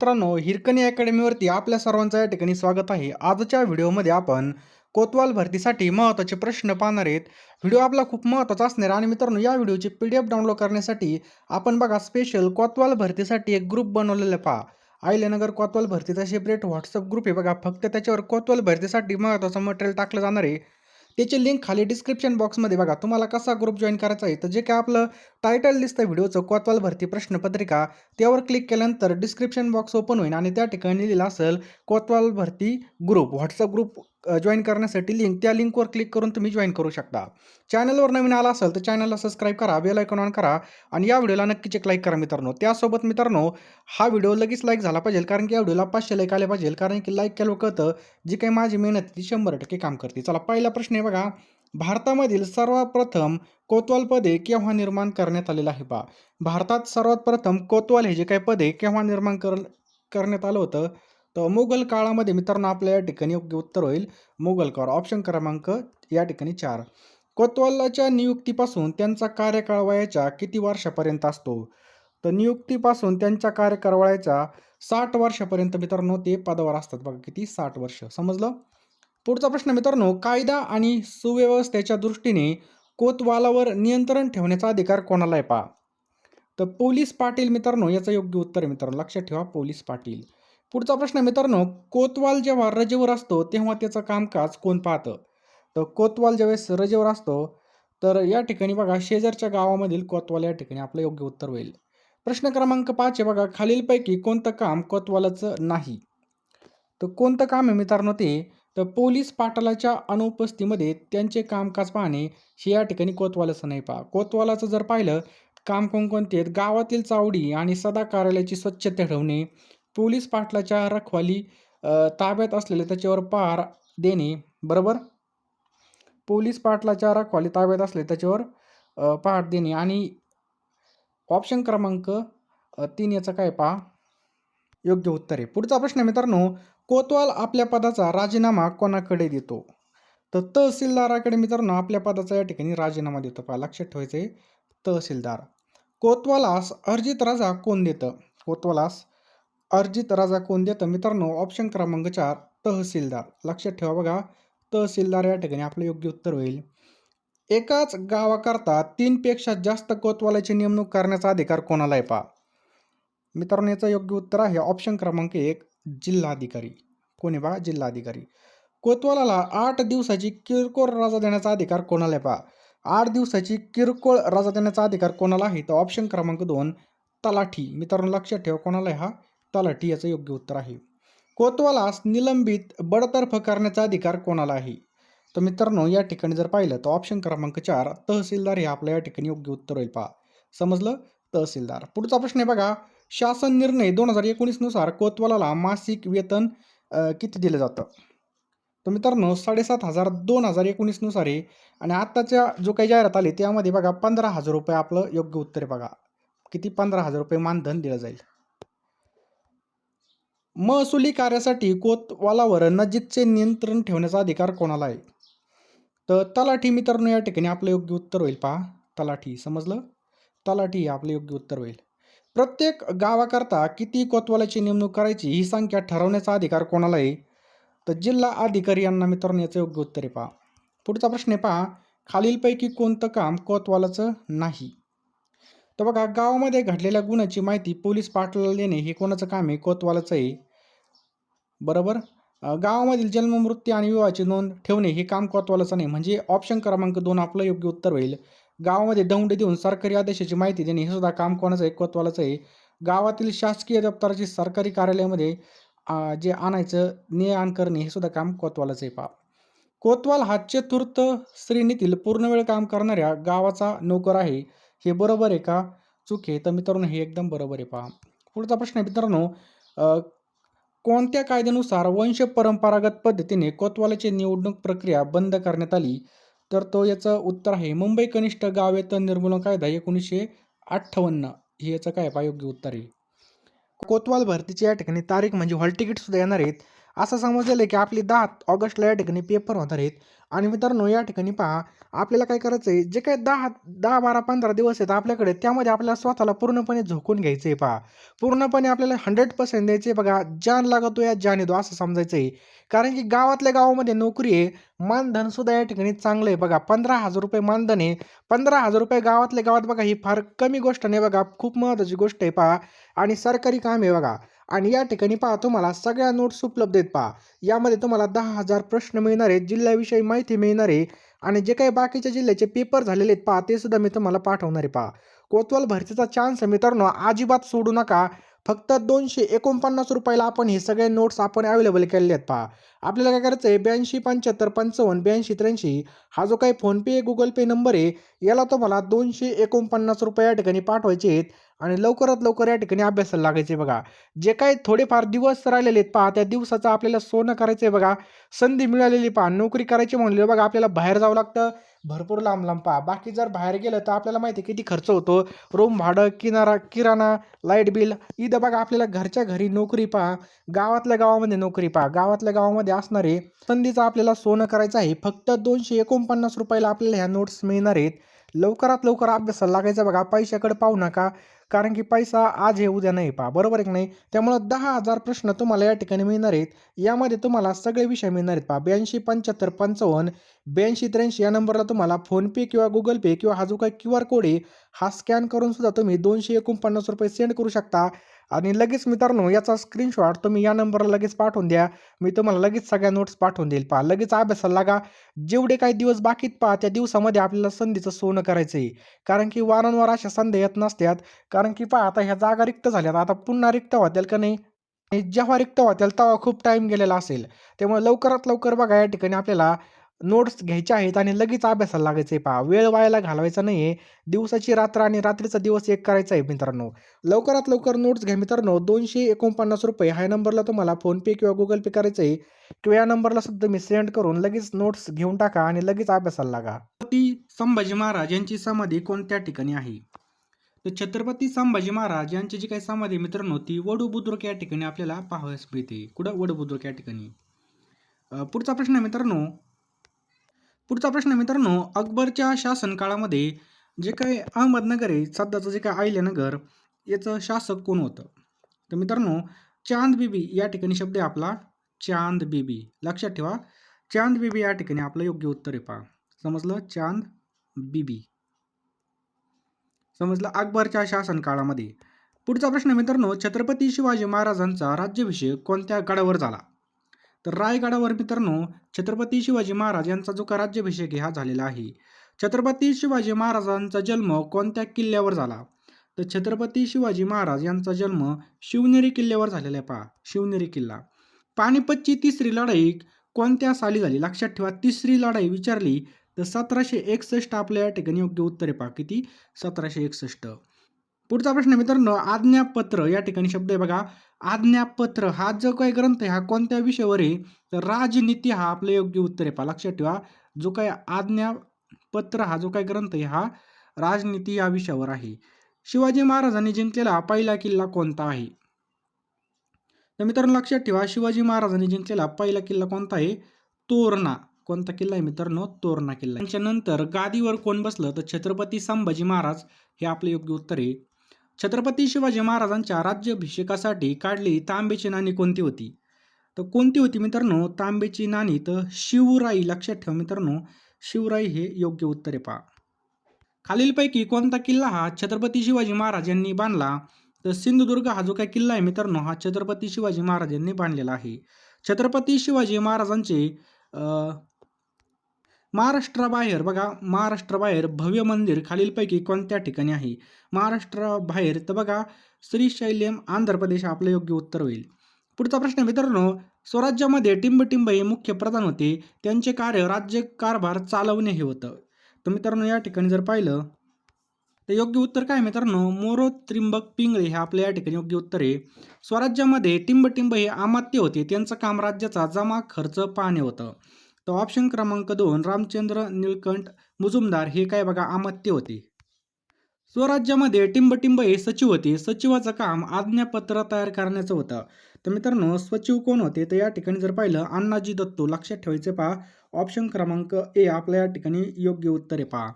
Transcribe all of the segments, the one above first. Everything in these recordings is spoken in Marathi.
मित्रांनो हिरकणी अकॅडमीवरती आपल्या सर्वांचं या ठिकाणी स्वागत आहे. आजच्या व्हिडिओमध्ये आपण कोतवाल भरतीसाठी महत्त्वाचे प्रश्न पाहणार आहेत. व्हिडिओ आपला खूप महत्त्वाचा असणार आणि मित्रांनो या व्हिडिओची पी डी एफ डाउनलोड करण्यासाठी आपण बघा स्पेशल कोतवाल भरतीसाठी एक ग्रुप बनवलेला पहा. आयल्यानगर कोतवाल भरतीचा सेपरेट व्हॉट्सअप ग्रुप आहे. बघा फक्त त्याच्यावर कोतवाल भरतीसाठी महत्त्वाचं मटेरियल टाकलं जाणार आहे. त्याची लिंक खाली डिस्क्रिप्शन बॉक्समध्ये बघा. तुम्हाला कसा ग्रुप जॉईन करायचा आहे तर जे काय आपलं टायटल दिसतं व्हिडिओचं कोतवाल भरती प्रश्नपत्रिका त्यावर क्लिक केल्यानंतर डिस्क्रिप्शन बॉक्स ओपन होईल आणि त्या ठिकाणी लिहिलेलं असेल कोतवाल भरती ग्रुप व्हॉट्सअप ग्रुप जॉईन करण्यासाठी लिंक त्या लिंकवर क्लिक करून तुम्ही जॉईन करू शकता. चॅनलवर नवीन आला असेल तर चॅनलला सबस्क्राईब करा बेल आयकॉन ऑन करा आणि या व्हिडिओला नक्कीच एक लाईक करा मित्रांनो. त्यासोबत मित्रांनो हा व्हिडिओ लगेच लाईक झाला पाहिजे कारण की या व्हिडिओला पाचशे लाईक आले पाहिजे. कारण की लाईक केलं कळतं जी काही माझी मेहनत ती शंभर टक्के काम करते. चला पहिला प्रश्न आहे बघा. भारतामधील सर्वप्रथम कोतवाल पदे केव्हा निर्माण करण्यात आलेलं आहे बा भारतात सर्वात प्रथम कोतवाल हे जे काही पदे केव्हा निर्माण कर करण्यात आलं होतं? तर मुघल काळामध्ये मित्रांनो आपल्या या ठिकाणी योग्य उत्तर होईल. मुघल काळ ऑप्शन क्रमांक या ठिकाणी चार. कोतवालाच्या नियुक्तीपासून त्यांचा कार्यकाळ वयाच्या किती वर्षापर्यंत असतो? तर नियुक्तीपासून त्यांच्या कार्यकाळ वयाच्या साठ वर्षापर्यंत मित्रांनो ते पदावर असतात. बघा किती? साठ वर्ष. समजलं? पुढचा प्रश्न मित्रांनो कायदा आणि सुव्यवस्थेच्या दृष्टीने कोतवालावर नियंत्रण ठेवण्याचा अधिकार कोणाला आहे पहा? तर पोलीस पाटील मित्रांनो याचं योग्य उत्तर आहे मित्रांनो. लक्षात ठेवा पोलीस पाटील. पुढचा प्रश्न मित्रांनो कोतवाल जेव्हा रजेवर असतो तेव्हा त्याचं कामकाज कोण पाहतं? तर कोतवाल ज्यावेळेस रजेवर असतो तर या ठिकाणी बघा शेजारच्या गावामधील कोतवाल या ठिकाणी आपलं योग्य उत्तर होईल. प्रश्न क्रमांक पाच आहे बघा खालीलपैकी कोणतं काम कोतवालाचं नाही? तर कोणतं काम आहे मित्रांनो ते? तर पोलीस पाटलाच्या अनुपस्थितीमध्ये त्यांचे कामकाज पाहणे हे या ठिकाणी कोतवालाचं नाही पहा. कोतवालाचं जर पाहिलं काम कोणकोणते आहेत? गावातील चावडी आणि सदा कार्यालयाची स्वच्छता ठेवणे पोलीस पाटलाच्या रखवाली ताब्यात असलेले त्याच्यावर पार देणे बरोबर? पोलीस पाटलाच्या रखवाली ताब्यात असले त्याच्यावर अ, पहार देणे आणि ऑप्शन क्रमांक तीन याचा काय पहा? योग्य उत्तर आहे. पुढचा प्रश्न मित्रांनो कोतवाल आपल्या पदाचा राजीनामा कोणाकडे देतो? तर तहसीलदाराकडे मित्रांनो आपल्या पदाचा या ठिकाणी राजीनामा देतो. पहा लक्षात ठेवायचं आहे तहसीलदार. कोतवालास अर्जित राजा कोण देतं? कोतवालास अर्जित राजा कोण देतं मित्रांनो ऑप्शन क्रमांक चार तहसीलदार. लक्षात ठेवा बघा तहसीलदार या ठिकाणी आपलं योग्य उत्तर होईल. एकाच गावाकरता तीनपेक्षा जास्त कोतवालाची नेमणूक करण्याचा अधिकार कोणाला आहे पहा? मित्रांनो याचं योग्य उत्तर आहे ऑप्शन क्रमांक एक जिल्हाधिकारी. कोणी बघा जिल्हाधिकारी. कोतवालाला आठ दिवसाची किरकोळ रजा देण्याचा अधिकार कोणाला आहे पहा? आठ दिवसाची किरकोळ रजा देण्याचा अधिकार कोणाला आहे? तर ऑप्शन क्रमांक दोन तलाठी. मित्रांनो लक्षात ठेवा कोणाला आहे हा? तलाठी याचं योग्य उत्तर आहे. कोतवालास निलंबित बडतर्फ करण्याचा अधिकार कोणाला आहे? तर मित्रांनो या ठिकाणी जर पाहिलं तर ऑप्शन क्रमांक चार तहसीलदार हे आपल्या या ठिकाणी योग्य उत्तर होईल पहा. समजलं? तहसीलदार. पुढचा प्रश्न आहे बघा. शासन निर्णय दोन हजार एकोणीसनुसार कोतवालाला मासिक वेतन किती दिलं जातं? तर मित्रांनो साडेसात हजार दोन हजार एकोणीसनुसार आहे. आणि आत्ताच्या जो काही जाहिरात आली त्यामध्ये बघा पंधरा हजार रुपये आपलं योग्य उत्तर आहे बघा. किती? पंधरा हजार रुपये मानधन दिलं जाईल. महसुली कार्यासाठी कोतवालावर नजीकचे नियंत्रण ठेवण्याचा अधिकार कोणाला आहे? तर तलाठी मित्रांनो या ठिकाणी आपलं योग्य उत्तर होईल पहा. तलाठी समजलं? तलाठी आपलं योग्य उत्तर होईल. प्रत्येक गावाकरता किती कोतवालाची नेमणूक करायची ही संख्या ठरवण्याचा अधिकार कोणाला आहे? तर जिल्हा अधिकारी यांना मित्रांनो याचं योग्य उत्तर आहे पहा. पुढचा प्रश्न आहे पहा. खालीलपैकी कोणतं काम कोतवालाचं नाही? तर बघा गावामध्ये घडलेल्या गुन्ह्याची माहिती पोलीस पाटलाला देणे हे कोणाचं काम आहे? कोतवालाचं आहे. बरोबर? गावामधील जन्म मृत्यू आणि विवाहाची नोंद ठेवणे हे काम कोतवालाचं नाही. म्हणजे ऑप्शन क्रमांक दोन आपलं योग्य उत्तर होईल. गावामध्ये दौंड देऊन सरकारी आदेशाची माहिती देणे हे सुद्धा काम कोणाचं आहे? कोतवालाचं आहे. गावातील शासकीय दप्तराची सरकारी कार्यालयामध्ये जे आणायचं ने आण करणे हे सुद्धा काम कोतवालाचं आहे पा कोतवाल हा चतुर्थ श्रेणीतील पूर्णवेळ काम करणाऱ्या गावाचा नोकर आहे. हे बरोबर आहे का? चूक आहे. तर मित्रांनो हे एकदम बरोबर आहे पहा. पुढचा प्रश्न आहे मित्रांनो कोणत्या कायद्यानुसार वंश परंपरागत पद्धतीने कोतवालाची निवडणूक प्रक्रिया बंद करण्यात आली? तर तो याचं उत्तर आहे मुंबई कनिष्ठ गावेतन निर्मूलन कायदा एकोणीसशे अठ्ठावन्न. हे याचं काय पायोग्य उत्तर आहे. कोतवाल भरतीची या ठिकाणी तारीख म्हणजे हॉल तिकीट सुद्धा येणार आहेत. असं समजलेलं आहे की आपली दहा ऑगस्टला या ठिकाणी पेपर होणार आहेत. आणि मित्रांनो या ठिकाणी पहा आपल्याला काय करायचं आहे जे काही दहा दहा बारा पंधरा दिवस आहेत आपल्याकडे त्यामध्ये आपल्याला स्वतःला पूर्णपणे झोकून घ्यायचं आहे पहा. पूर्णपणे आपल्याला हंड्रेड पर्सेंट द्यायचे बघा जान लागतो या जान येतो असं समजायचं आहे कारण की गावातल्या गावामध्ये नोकरी आहे मानधनसुद्धा या ठिकाणी चांगलं आहे बघा. पंधरा हजार रुपये मानधन आहे. पंधरा हजार रुपये गावातल्या गावात बघा ही फार कमी गोष्ट नाही बघा खूप महत्त्वाची गोष्ट आहे पहा. आणि सरकारी काम आहे बघा. आणि या ठिकाणी पहा तुम्हाला सगळ्या नोट्स उपलब्ध आहेत पहा. यामध्ये तुम्हाला दहा हजार प्रश्न मिळणार आहेत जिल्ह्याविषयी माहिती मिळणार आहे आणि जे काही बाकीच्या जिल्ह्याचे पेपर झालेले आहेत पहा ते सुद्धा मी तुम्हाला पाठवणार आहे पहा. कोतवाल भरतीचा चान्स मित्रांनो अजिबात सोडू नका. फक्त दोनशे एकोणपन्नास रुपयाला आपण हे सगळे नोट्स आपण अवेलेबल केलेले आहेत पहा. आपल्याला काय करायचं आहे ब्याऐंशी पंच्याहत्तर पंचावन्न ब्याऐंशी त्र्याऐंशी हा जो काही फोनपे गुगल पे नंबर आहे याला तुम्हाला दोनशे एकोणपन्नास रुपये या ठिकाणी पाठवायचे आहेत. आणि लवकरात लवकर या ठिकाणी अभ्यासाला लागायचे बघा. जे काही थोडेफार दिवस राहिलेले आहेत पहा त्या दिवसाचं आपल्याला सोनं करायचं आहे बघा. संधी मिळालेली पहा नोकरी करायची म्हणले बघा आपल्याला बाहेर जावं लागतं. भरपूर लांब लांब पहा. बाकी जर बाहेर गेलं तर आपल्याला माहिती आहे किती खर्च होतो. रूम भाडं किनारा किराणा लाइट बिल इथं बघा आपल्याला घरच्या घरी नोकरी पहा. गावातल्या गावामध्ये नोकरी पहा. गावातल्या गावामध्ये असणारे संधीचं आपल्याला सोनं करायचं आहे. फक्त दोनशे एकोणपन्नास रुपयाला आपल्याला ह्या नोट्स मिळणार आहेत. लवकरात लवकर अभ्यासाला लागायचं बघा. पैशाकडे पाहू नका. कारण की पैसा आज हे उद्या नाही पहा. बरोबर आहे की नाही? त्यामुळं दहा हजार प्रश्न तुम्हाला या ठिकाणी मिळणार आहेत. यामध्ये तुम्हाला सगळे विषय मिळणार आहेत पहा. ब्याऐंशी पंच्याहत्तर पंचावन्न ब्याऐंशी त्र्याऐंशी या नंबरला तुम्हाला फोनपे किंवा गुगल पे किंवा हा जो काही क्यू आर कोड आहे हा स्कॅन करून सुद्धा तुम्ही दोनशे एकोणपन्नास रुपये सेंड करू शकता. आणि लगेच मित्रांनो याचा स्क्रीनशॉट तुम्ही या नंबरला लगेच पाठवून द्या. मी तुम्हाला लगेच सगळ्या नोट्स पाठवून देईल. पहा लगेच अभ्यासाला लागा. जेवढे काही दिवस बाकीत पहा त्या दिवसामध्ये आपल्याला संधीचं सोनं करायचं आहे कारण की वारंवार अशा संधी येत नसतात. कारण की पहा आता ह्या जागा रिक्त झाल्यात. आता पुन्हा रिक्त होतील का नाही? जेव्हा रिक्त होतील तेव्हा खूप टाईम गेलेला असेल. त्यामुळे लवकरात लवकर बघा या ठिकाणी आपल्याला नोट्स घ्यायचे आहेत आणि लगेच अभ्यासाला लागायचं आहे पहा. वेळ वायाला घालवायचा नाही आहे दिवसाची रात्र आणि रात्रीचा दिवस एक करायचा आहे मित्रांनो. लवकरात लवकर नोट्स घ्या मित्रांनो. दोनशे एकोणपन्नास रुपये ह्या नंबरला तुम्हाला फोनपे किंवा गुगल पे करायचं आहे किंवा या नंबरला सुद्धा तुम्ही सेंड करून लगेच नोट्स घेऊन टाका आणि लगेच अभ्यासाला लागा. ती संभाजी महाराज यांची समाधी कोणत्या ठिकाणी आहे? तर छत्रपती संभाजी महाराज यांची जी काही समाधी मित्रांनो ती वडू बुद्रुक या ठिकाणी आपल्याला पाहावयास मिळते. कुठं? वडू बुद्रुक या ठिकाणी. पुढचा प्रश्न आहे मित्रांनो. पुढचा प्रश्न आहे मित्रांनो अकबरच्या शासनकाळामध्ये जे काही अहमदनगर आहे सध्याचं जे काही अहिल्यानगर याचं शासक कोण होतं? तर मित्रांनो चांद बीबी या ठिकाणी शब्द आहे आपला. चांद बीबी. लक्षात ठेवा चांद बीबी या ठिकाणी आपलं योग्य उत्तर आहे पहा. समजलं? चांद बीबी. समजलं? अकबरच्या शासनकाळामध्ये. पुढचा प्रश्न मित्रांनो छत्रपती शिवाजी महाराजांचा राज्याभिषेक कोणत्या गडावर झाला? तर रायगडावर मित्रांनो छत्रपती शिवाजी महाराज यांचा जो का राज्याभिषेक हा झालेला आहे. छत्रपती शिवाजी महाराजांचा जन्म कोणत्या किल्ल्यावर झाला? तर छत्रपती शिवाजी महाराज यांचा जन्म शिवनेरी किल्ल्यावर झालेला आहे पहा शिवनेरी किल्ला. पानिपतची तिसरी लढाई कोणत्या साली झाली? लक्षात ठेवा तिसरी लढाई विचारली तर सतराशे एकसष्ट आपल्या या ठिकाणी योग्य उत्तर आहे पहा किती? सतराशे एकसष्ट. पुढचा प्रश्न आहे मित्रांनो आज्ञापत्र. या ठिकाणी शब्द आहे बघा. आज्ञापत्र हा जो काही ग्रंथ आहे हा कोणत्या विषयावर आहे? तर राजनीती हा आपलं योग्य उत्तर आहे. पहा लक्षात ठेवा. जो काही आज्ञापत्र हा जो काही ग्रंथ आहे हा राजनीती या विषयावर आहे. शिवाजी महाराजांनी जिंकलेला पहिला किल्ला कोणता आहे? तर मित्रांनो लक्षात ठेवा. शिवाजी महाराजांनी जिंकलेला पहिला किल्ला कोणता आहे? तोरणा. कोणता किल्ला आहे मित्रांनो? तोरणा किल्ला. त्यांच्यानंतर गादीवर कोण बसलं? तर छत्रपती संभाजी महाराज. हे आपलं योग्य उत्तर आहे. छत्रपती शिवाजी महाराजांच्या राज्याभिषेकासाठी काढली तांब्याची नाणी कोणती होती? तर कोणती होती मित्रांनो? तांबेची नाणी. तर शिवराई लक्षात ठेवा मित्रांनो. शिवराई हे योग्य उत्तर आहे पहा. खालीलपैकी कोणता किल्ला हा छत्रपती शिवाजी महाराज यांनी बांधला? तर सिंधुदुर्ग हा जो काय किल्ला आहे मित्रांनो हा छत्रपती शिवाजी महाराज यांनी बांधलेला आहे. छत्रपती शिवाजी महाराजांचे महाराष्ट्राबाहेर बघा महाराष्ट्राबाहेर भव्य मंदिर खालीलपैकी कोणत्या ठिकाणी आहे? महाराष्ट्राबाहेर तर बघा श्रीशैल्यम आंध्र प्रदेश आपलं योग्य उत्तर होईल. पुढचा प्रश्न मित्रांनो स्वराज्यामध्ये टिंबटिंब हे मुख्य प्रधान होते. त्यांचे कार्य राज्य कारभार चालवणे हे होतं. तर मित्रांनो या ठिकाणी जर पाहिलं तर योग्य उत्तर काय मित्रांनो? मोरो त्रिंबक पिंगळे हे आपल्या या ठिकाणी योग्य उत्तर आहे. स्वराज्यामध्ये टिंबटिंब हे अमात्य होते. त्यांचं काम राज्याचा जमा खर्च पाहणे होतं. तर ऑप्शन क्रमांक दोन रामचंद्र निळकंठ मुजुमदार हे काय बघा आमत्य होते. स्वराज्यामध्ये टिंबटिंब हे सचिव होते. सचिवाचं काम आज्ञापत्र तयार करण्याचं होतं. तर मित्रांनो सचिव कोण होते? तर या ठिकाणी जर पाहिलं अण्णाजी दत्तो. लक्षात ठेवायचे पहा ऑप्शन क्रमांक ए आपल्या या ठिकाणी योग्य उत्तर आहे पहा.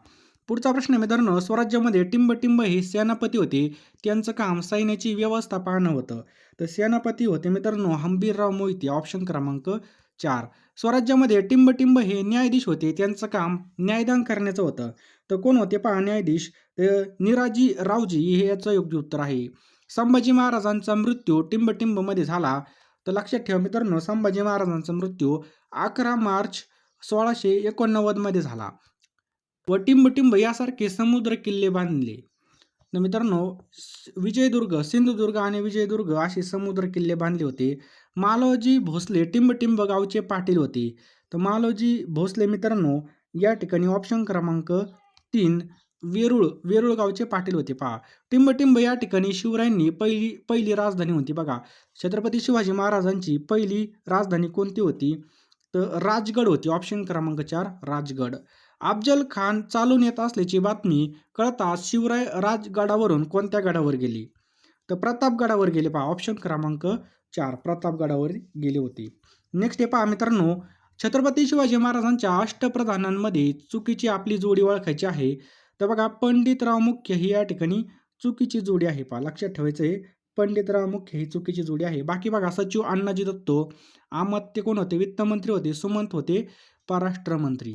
पुढचा प्रश्न मित्रांनो स्वराज्यामध्ये टिंबटिंब हे सेनापती होते. त्यांचं काम सैन्याची व्यवस्था पाहणं होतं. तर सेनापती होते मित्रांनो हंबीरराव मोहिते ऑप्शन क्रमांक चार. स्वराज्यामध्ये टिंबटिंब हे न्यायाधीश होते. त्यांचं काम न्यायदान करण्याचं होतं. तर कोण होते? पहा न्यायाधीश निराजी रावजी हे याचं योग्य उत्तर आहे. संभाजी महाराजांचा मृत्यू टिंबटिंबमध्ये झाला. तर लक्षात ठेवा मित्रांनो संभाजी महाराजांचा मृत्यू अकरा मार्च सोळाशे एकोणनव्वदमध्ये झाला. व टिंबटिंब यासारखे समुद्र किल्ले बांधले. तर मित्रांनो विजयदुर्ग सिंधुदुर्ग आणि विजयदुर्ग असे समुद्र किल्ले बांधले होते. मालोजी भोसले टिंबटिंब गावचे पाटील होते. तर मालोजी भोसले मित्रांनो या ठिकाणी ऑप्शन क्रमांक तीन वेरूळ वेरुळ गावचे पाटील होते. पहा टिंबटिंब या ठिकाणी शिवरायांनी पहिली पहिली राजधानी होती बघा. छत्रपती शिवाजी महाराजांची पहिली राजधानी कोणती होती? तर राजगड होती ऑप्शन क्रमांक चार राजगड. अफजल खान चालून येत असल्याची बातमी कळताच शिवराय राजगडावरून कोणत्या गडावर गेली? तर प्रतापगडावर गेले पहा. ऑप्शन क्रमांक चार प्रतापगडावर गेले होते. नेक्स्ट हे पहा मित्रांनो. छत्रपती शिवाजी महाराजांच्या अष्टप्रधानांमध्ये चुकीची आपली जोडी ओळखायची आहे. तर बघा पंडितराव मुख्य ही या ठिकाणी चुकीची जोडी आहे पहा. लक्षात ठेवायचं आहे पंडितराव मुख्य ही चुकीची जोडी आहे. बाकी बघा सचिव अण्णाजी दत्तो आमत्य कोण होते? वित्तमंत्री होते सुमंत होते परराष्ट्र मंत्री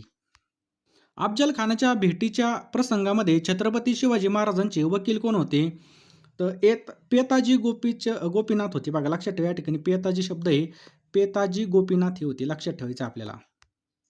अफजल खानाच्या भेटीच्या प्रसंगामध्ये छत्रपती शिवाजी महाराजांचे वकील कोण होते? तर एत पेताजी गोपीच गोपीनाथ होती. बघा लक्षात ठेवा या ठिकाणी. पेताजी शब्द हे पेताजी गोपीनाथ ही होती. लक्षात ठेवायचं आपल्याला.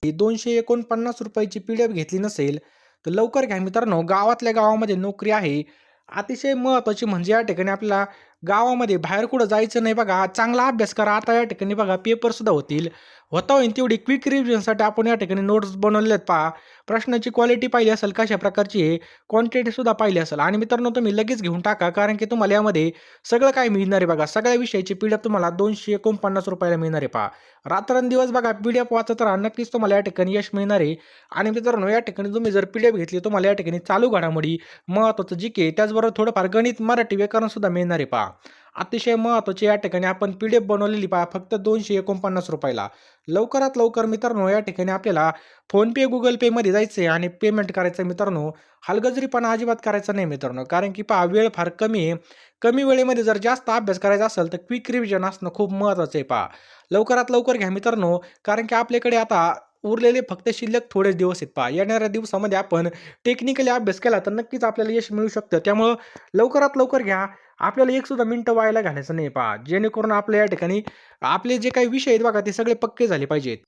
ही दोनशे एकोणपन्नास रुपयाची पी डी एफ घेतली नसेल तर लवकर घ्या मित्रांनो. गावातल्या गावामध्ये नोकरी आहे. अतिशय महत्त्वाची म्हणजे या ठिकाणी आपल्याला गावामध्ये बाहेर कुठं जायचं नाही बघा. चांगला अभ्यास करा. आता या ठिकाणी बघा पेपरसुद्धा होतील. होता होईल तेवढी क्विक रिव्हिजनसाठी आपण या ठिकाणी नोट्स बनवले आहेत पहा. प्रश्नाची क्वालिटी पाहिली असेल कशा प्रकारची आहे क्वांटिटीसुद्धा पाहिली असेल. आणि मित्रांनो तुम्ही लगेच घेऊन टाका कारण की तुम्हाला यामध्ये सगळं काय मिळणार आहे बघा. सगळ्या विषयाची पी डी एफ तुम्हाला दोनशे एकोणपन्नास रुपयाला मिळणार आहे पहा. रात्रंदिवस बघा पी डी एफ वाचत राहा. नक्कीच तुम्हाला या ठिकाणी यश मिळणार आहे. आणि मित्रांनो या ठिकाणी तुम्ही जर पी डी एफ घेतली तुम्हाला या ठिकाणी चालू घडामोडी महत्त्वाचं जी के त्याचबरोबर थोडंफार गणित मराठी व्याकरणसुद्धा मिळणार आहे पहा. अतिशय महत्त्वाची या ठिकाणी आपण पी डी एफ बनवलेली पहा फक्त दोनशे एकोणपन्नास रुपयाला. लवकरात लवकर मित्रांनो या ठिकाणी आपल्याला फोनपे गुगल पेमध्ये जायचं आहे आणि पेमेंट करायचं मित्रांनो हलगजरीपणा अजिबात करायचा नाही मित्रांनो. कारण की पहा वेळ फार कमी आहे. कमी वेळेमध्ये जर जास्त अभ्यास करायचा असेल तर क्विक रिव्हिजन असणं खूप महत्त्वाचं आहे पहा. लवकरात लवकर घ्या मित्रांनो कारण की आपल्याकडे आता उरलेले फक्त शिल्लक थोडेच दिवस आहेत पहा. येणाऱ्या दिवसामध्ये आपण टेक्निकली अभ्यास केला तर नक्कीच आपल्याला यश मिळू शकतं. त्यामुळं लवकरात लवकर घ्या. आपल्याला एक सुद्धा मिनटं व्हायला घालायचं नाही पहा. जेणेकरून आपल्या या ठिकाणी आपले जे काही विषय आहेत बघा ते सगळे पक्के झाले पाहिजेत.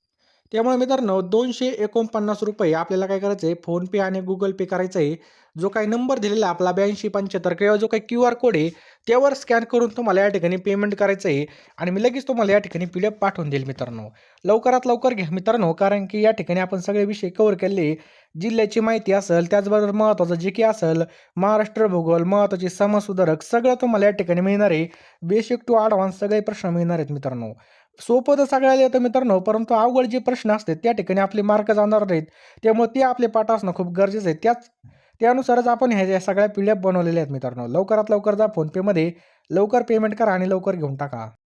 त्यामुळे मित्रांनो दोनशे एकोणपन्नास रुपये आपल्याला काय करायचं आहे फोनपे आणि गुगल पे करायचं आहे जो काही नंबर दिलेला आपला ब्याऐंशी पंच्याहत्तर किंवा जो काही क्यू आर कोड आहे त्यावर स्कॅन करून तुम्हाला या ठिकाणी पेमेंट करायचं आहे आणि मी लगेच तुम्हाला या ठिकाणी पी डी एफ पाठवून देईल मित्रांनो. लवकरात लवकर घ्या मित्रांनो कारण की या ठिकाणी आपण सगळे विषय कव्हर केले. जिल्ह्याची माहिती असेल त्याचबरोबर महत्त्वाचं जे की असेल महाराष्ट्र भूगोल महत्त्वाचे समसुधारक सगळं तुम्हाला या ठिकाणी मिळणार आहे. बेसिक टू ॲडव्हान्स सगळे प्रश्न मिळणार आहेत मित्रांनो. सोपं तर सगळ्याला येतं मित्रांनो परंतु अवघड जे प्रश्न असतात त्या ठिकाणी आपले मार्क जाणार नाहीत. त्यामुळे ते आपले पाठ असणं खूप गरजेचं आहे. त्याच त्यानुसारच आपण ह्या सगळ्या पी डी एफ बनवलेल्या आहेत मित्रांनो लवकरात लवकर जा फोनपेमध्ये लवकर पेमेंट करा आणि लवकर घेऊन टाका.